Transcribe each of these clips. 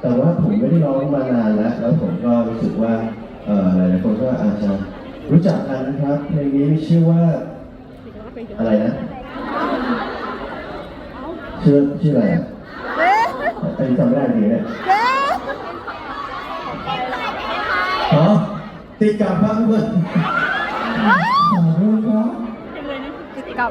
แต่ว่าผมไม่ได้ร้องมานานแล้ว แล้วผมก็รู้สึกว่าเอ่อหลายคนก็อาจจะรู้จักกันนะครับ เพลงนี้ชื่อว่าอะไรนะ ชื่อชื่ออะไรอันนี้จำไม่ได้ดีเนี่ยติดกับพังเพื่อนขอโทษครัติดกับ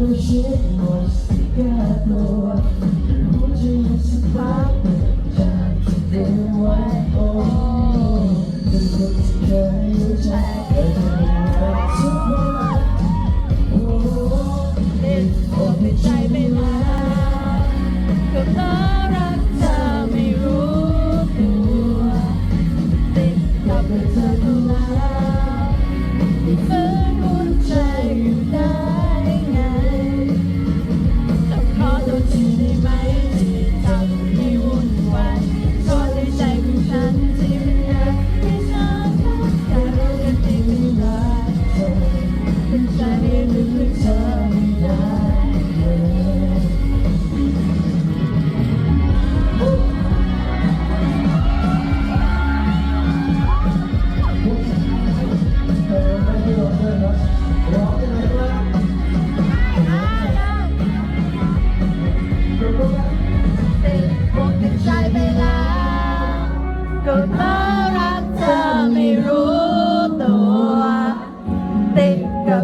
아무리 싫어했을까도 굳이 연습하고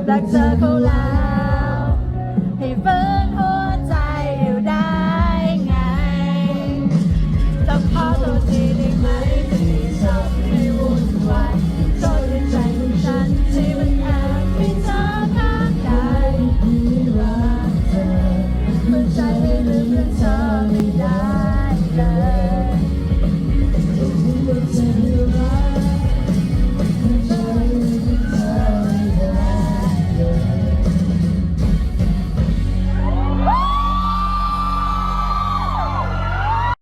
但在后来。